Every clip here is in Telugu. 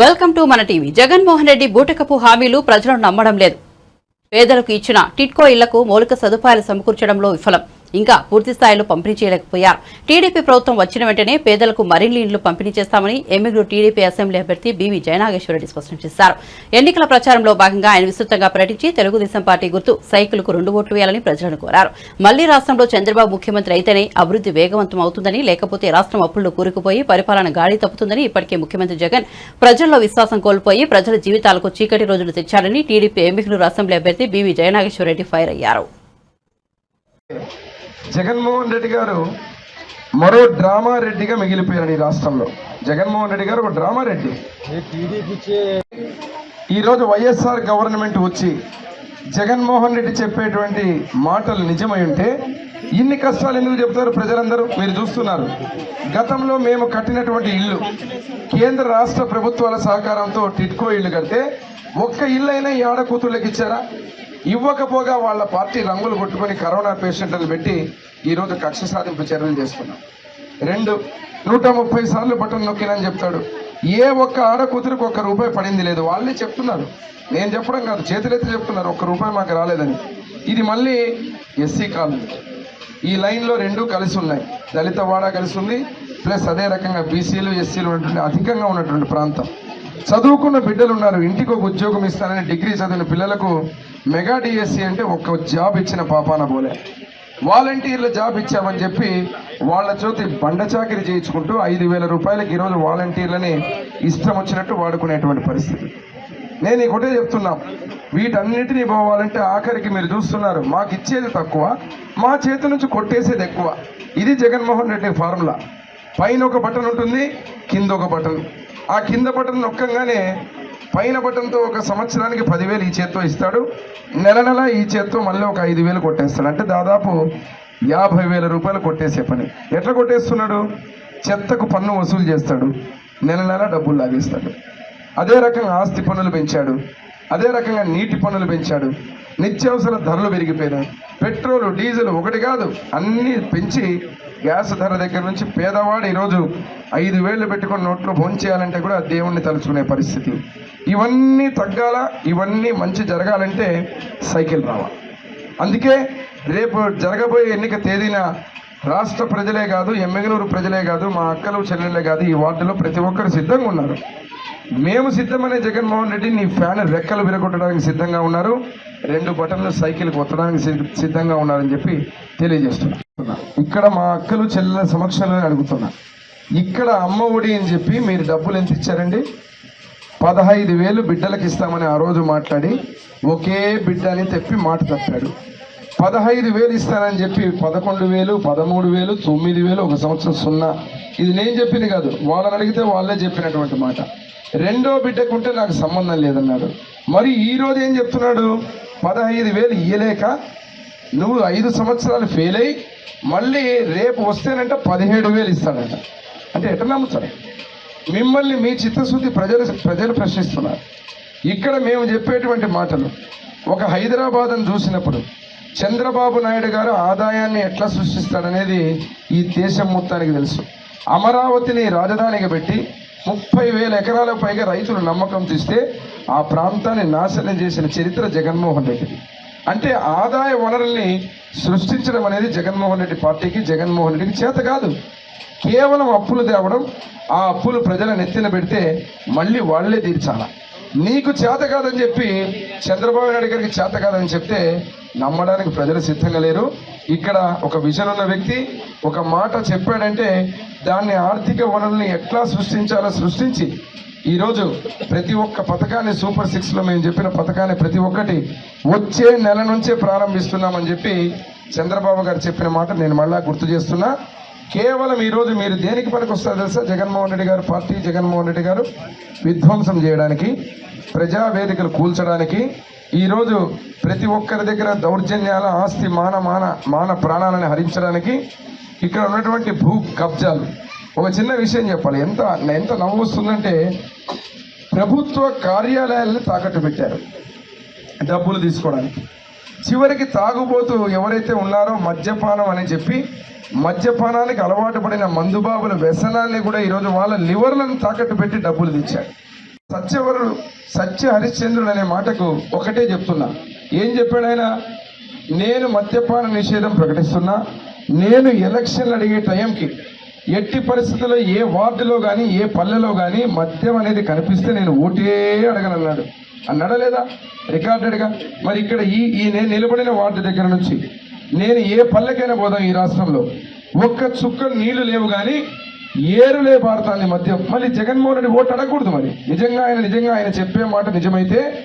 Welcome to Mana TV. Jaganmohan Reddy బూటకపు హామీలు ప్రజలను నమ్మడం లేదు. పేదలకు ఇచ్చిన టిట్కో ఇళ్ళకు మౌలిక సదుపాయాలు సమకూర్చడంలో విఫలం. ఇంకా పూర్తి స్థాయిలో పంపిణీ చేయలేకపోయారు. టీడీపీ ప్రభుత్వం వచ్చిన వెంటనే పేదలకు మరిన్ని ఇండ్లు పంపిణీ చేస్తామని ఎమ్మిగ్రు టీడీపీ అసెంబ్లీ అభ్యర్థి బీవీ జయనాగేశ్వరరెడ్డి స్పష్టం చేశారు. ఎన్నికల ప్రచారంలో భాగంగా ఆయన విస్తృతంగా పర్యటించి తెలుగుదేశం పార్టీ గుర్తు సైకిల్కు రెండు ఓట్లు వేయాలని ప్రజలను కోరారు. మళ్ళీ రాష్ట్రంలో చంద్రబాబు ముఖ్యమంత్రి అయితేనే అభివృద్ధి వేగవంతం అవుతుందని లేకపోతే రాష్ట్రం అప్పుల్లో కూరుకుపోయి పరిపాలన గాడి తప్పుతుందని ఇప్పటికే ముఖ్యమంత్రి జగన్ ప్రజల్లో విశ్వాసం కోల్పోయి ప్రజల జీవితాలకు చీకటి రోజులు తెచ్చారని టీడీపీ ఎమ్మిగ్నూరు అసెంబ్లీ అభ్యర్థి బీవీ జయనాగేశ్వరరెడ్డి ఫైర్ అయ్యారు. జగన్మోహన్ రెడ్డి గారు మరో డ్రామా రెడ్డిగా మిగిలిపోయారు ఈ రాష్ట్రంలో. జగన్మోహన్ రెడ్డి గారు ఒక డ్రామా రెడ్డి. ఈరోజు వైఎస్ఆర్ గవర్నమెంట్ వచ్చి జగన్మోహన్ రెడ్డి చెప్పేటువంటి మాటలు నిజమై ఉంటే ఇన్ని కష్టాలు ఎందుకు చెప్తారు ప్రజలందరూ? మీరు చూస్తున్నారు. గతంలో మేము కట్టినటువంటి ఇల్లు కేంద్ర రాష్ట్ర ప్రభుత్వాల సహకారంతో టిట్కో ఇల్లు కడితే ఒక్క ఇల్లు అయినా ఈ ఆడ కూతుళ్ళకి ఇచ్చారా? ఇవ్వకపోగా వాళ్ళ పార్టీ రంగులు కొట్టుకొని కరోనా పేషెంట్లను పెట్టి ఈరోజు కక్ష సాధింపు చర్యలు చేస్తున్నాం. రెండు నూట ముప్పై సార్లు బటన్ నొక్కినని చెప్తాడు. ఏ ఒక్క ఆడ కూతురికి ఒక్క రూపాయి పడింది లేదు. వాళ్ళే చెప్తున్నారు. నేను చెప్పడం కాదు చేతులైతే చెప్తున్నారు. ఒక్క రూపాయి మాకు రాలేదని. ఇది మళ్ళీ ఎస్సీ కాలనీ. ఈ లైన్లో రెండు కలిసి ఉన్నాయి. దళిత వాడ కలిసి ఉంది. ప్లస్ అదే రకంగా బీసీలు ఎస్సీలు ఉన్నటువంటి అధికంగా ఉన్నటువంటి ప్రాంతం. చదువుకున్న బిడ్డలు ఉన్నారు. ఇంటికి ఒక ఉద్యోగం ఇస్తానని డిగ్రీ చదివిన పిల్లలకు మెగా డిఎస్సి అంటే ఒక జాబ్ ఇచ్చిన పాపాన పోలే వాలంటీర్ల జాబ్ ఇచ్చామని చెప్పి వాళ్ళ చోతి బండ చాకిరి చేయించుకుంటూ ఐదు వేల రూపాయలకి ఈరోజు వాలంటీర్లని ఇష్టం వచ్చినట్టు వాడుకునేటువంటి పరిస్థితి. నేను ఒకటే చెప్తున్నా. వీటన్నిటినీ పోవాలంటే ఆఖరికి మీరు చూస్తున్నారు మాకు ఇచ్చేది తక్కువ మా చేతి నుంచి కొట్టేసేది ఎక్కువ. ఇది జగన్మోహన్ రెడ్డి ఫార్ములా. పైన ఒక బటన్ ఉంటుంది కింద ఒక బటన్. ఆ కింద బటన్ నొక్కంగానే పైన బటన్తో ఒక సంవత్సరానికి పదివేలు ఈ చేత్తో ఇస్తాడు. నెల నెల ఈ చేత్తో మళ్ళీ ఒక ఐదు వేలు కొట్టేస్తాడు. అంటే దాదాపు యాభై వేల రూపాయలు కొట్టేసే పని. ఎట్లా కొట్టేస్తున్నాడు? చెత్తకు పన్ను వసూలు చేస్తాడు. నెల నెల డబ్బులు లాగేస్తాడు. అదే రకంగా ఆస్తి పన్నులు పెంచాడు. అదే రకంగా నీటి పన్నులు పెంచాడు. నిత్యావసర ధరలు పెరిగిపోయినాయి. పెట్రోల్ డీజిల్ ఒకటి కాదు అన్నీ పెంచి గ్యాస్ ధర దగ్గర నుంచి పేదవాడు ఈరోజు ఐదు వేళ్ళు పెట్టుకొని నోట్లో భోంచేయాలంటే కూడా దేవుణ్ణి తలుచుకునే పరిస్థితి. ఇవన్నీ తగ్గాల? ఇవన్నీ మంచి జరగాలంటే సైకిల్ రావాలి. అందుకే రేపు జరగబోయే ఎన్నిక తేదీన రాష్ట్ర ప్రజలే కాదు ఎమ్మెగనూరు ప్రజలే కాదు మా అక్కలు చెల్లెళ్ళే కాదు ఈ వార్డులో ప్రతి ఒక్కరు సిద్ధంగా ఉన్నారు. మేము సిద్ధమనే జగన్మోహన్ రెడ్డి నీ ఫ్యాన్ రెక్కలు విరగొట్టడానికి సిద్ధంగా ఉన్నారు. రెండు బటన్లు సైకిల్ కొట్టడానికి సిద్ధంగా ఉన్నారని చెప్పి తెలియజేస్తున్నా. ఇక్కడ మా అక్కలు చెల్లెల సమక్షంలో అడుగుతున్నా. ఇక్కడ అమ్మ ఒడి అని చెప్పి మీరు డబ్బులు ఎంత ఇచ్చారండి? పదహైదు వేలు బిడ్డలకు ఇస్తామని ఆ రోజు మాట్లాడి ఒకే బిడ్డ అని తెప్పి మాట తప్పాడు. పదహైదు వేలు ఇస్తానని చెప్పి పదకొండు వేలు పదమూడు వేలు తొమ్మిది వేలు ఒక సంవత్సరం సున్నా. ఇది నేను చెప్పింది కాదు వాళ్ళని అడిగితే వాళ్ళే చెప్పినటువంటి మాట. రెండో బిడ్డకుంటే నాకు సంబంధం లేదన్నాడు. మరి ఈరోజు ఏం చెప్తున్నాడు? పదహైదు వేలు ఇయ్యలేక నువ్వు ఐదు సంవత్సరాలు ఫెయిల్ అయ్యి మళ్ళీ రేపు వస్తేనంటే పదిహేడు వేలు ఇస్తాడంట. అంటే ఎట్లా నమ్ముతారు? మిమ్మల్ని మీ చిత్తశుద్ధి ప్రజలు ప్రజలు ప్రశ్నిస్తున్నారు. ఇక్కడ మేము చెప్పేటువంటి మాటలు ఒక హైదరాబాద్ను చూసినప్పుడు చంద్రబాబు నాయుడు గారు ఆదాయాన్ని ఎట్లా సృష్టిస్తాడనేది ఈ దేశం మొత్తానికి తెలుసు. అమరావతిని రాజధానిగా పెట్టి ముప్పై వేల ఎకరాల పైగా రైతులు నమ్మకం తీస్తే ఆ ప్రాంతాన్ని నాశనం చేసిన చరిత్ర జగన్మోహన్ రెడ్డిది. అంటే ఆదాయ వనరుల్ని సృష్టించడం అనేది జగన్మోహన్ రెడ్డి పార్టీకి జగన్మోహన్ రెడ్డికి చేత కాదు. కేవలం అప్పులు తేవడం ఆ అప్పులు ప్రజల నెత్తిన పెడితే మళ్ళీ వాళ్ళే తీర్చాల? నీకు చేత కాదని చెప్పి చంద్రబాబు నాయుడు గారికి చేత కాదని చెప్తే నమ్మడానికి ప్రజలు సిద్ధంగా లేరు. ఇక్కడ ఒక విజన్ ఉన్న వ్యక్తి ఒక మాట చెప్పాడంటే దాన్ని ఆర్థిక వనరుల్ని ఎట్లా సృష్టించాలో సృష్టించి ఈరోజు ప్రతి ఒక్క పథకాన్ని సూపర్ సిక్స్లో మేము చెప్పిన పథకాన్ని ప్రతి ఒక్కటి వచ్చే నెల నుంచే ప్రారంభిస్తున్నామని చెప్పి చంద్రబాబు గారు చెప్పిన మాట నేను మళ్ళా గుర్తు చేస్తున్నా. కేవలం ఈరోజు మీరు దేనికి పనికొస్తారు తెలుసా? జగన్మోహన్ రెడ్డి గారు పార్టీ జగన్మోహన్ రెడ్డి గారు విధ్వంసం చేయడానికి ప్రజా వేదికలు కూల్చడానికి ఈరోజు ప్రతి ఒక్కరి దగ్గర దౌర్జన్యాల ఆస్తి మాన మాన మాన ప్రాణాలను హరించడానికి ఇక్కడ ఉన్నటువంటి భూ కబ్జాలు. ఒక చిన్న విషయం చెప్పాలి. ఎంత ఎంత నవ్వు వస్తుందంటే ప్రభుత్వ కార్యాలయాలను తాకట్టు పెట్టారు డబ్బులు తీసుకోవడానికి. చివరికి తాగుబోతూ ఎవరైతే ఉన్నారో మద్యపానం అని చెప్పి మద్యపానానికి అలవాటు పడిన మందుబాబుల వ్యసనాన్ని కూడా ఈరోజు వాళ్ళ లివర్లను తాకట్టు పెట్టి డబ్బులు తెచ్చారు సత్యవరుడు సత్య హరిశ్చంద్రుడు అనే మాటకు ఒకటే చెప్తున్నా. ఏం చెప్పాడు ఆయన? నేను మద్యపాన నిషేధం ప్రకటిస్తున్నా. నేను ఎలక్షన్లు అడిగే టైంకి ఎట్టి పరిస్థితుల్లో ఏ వార్డులో కానీ ఏ పల్లెలో కానీ మద్యం అనేది కనిపిస్తే నేను ఓటే అడగనన్నాడు. అన్నాడా లేదా? రికార్డెడ్గా? మరి ఇక్కడ ఈ ఈ నేను నిలబడిన వార్డు దగ్గర నుంచి నేను ఏ పల్లెకైనా పోదాం ఈ రాష్ట్రంలో. ఒక్క చుక్క నీళ్ళు లేవు కానీ ఏరులే పారుతాంది మధ్య. మళ్ళీ జగన్మోహన్ రెడ్డి ఓటు అడగకూడదు మరి. నిజంగా ఆయన నిజంగా ఆయన చెప్పే మాట నిజమైతే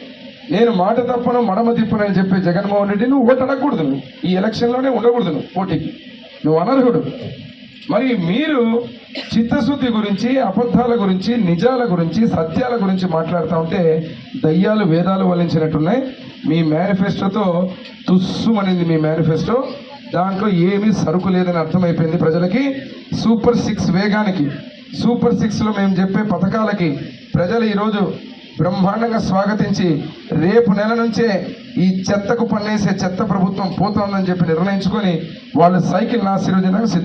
నేను మాట తప్పను మడమ తిప్పనని చెప్పే జగన్మోహన్ రెడ్డి నువ్వు ఓటు అడగకూడదు నువ్వు. ఈ ఎలక్షన్లోనే ఉండకూడదు పోటీకి. నువ్వు అనర్హుడు. మరి మీరు చిత్తశుద్ధి గురించి అబద్ధాల గురించి నిజాల గురించి సత్యాల గురించి మాట్లాడుతూ ఉంటే దయ్యాలు వేదాలు వలించినట్టున్నాయి మీ మేనిఫెస్టోతో తుస్సుమనేది మీ మేనిఫెస్టో. దాంట్లో ఏమీ సరుకు లేదని అర్థమైపోయింది ప్రజలకి. సూపర్ సిక్స్ వేగానికి. సూపర్ సిక్స్లో మేము చెప్పే పథకాలకి ప్రజలు ఈరోజు బ్రహ్మాండంగా స్వాగతించి రేపు నెల నుంచే ఈ చెత్తకు పన్నేసే చెత్త ప్రభుత్వం పోతోందని చెప్పి నిర్ణయించుకొని వాళ్ళు సైకిల్ ఆశీర్వదించడానికి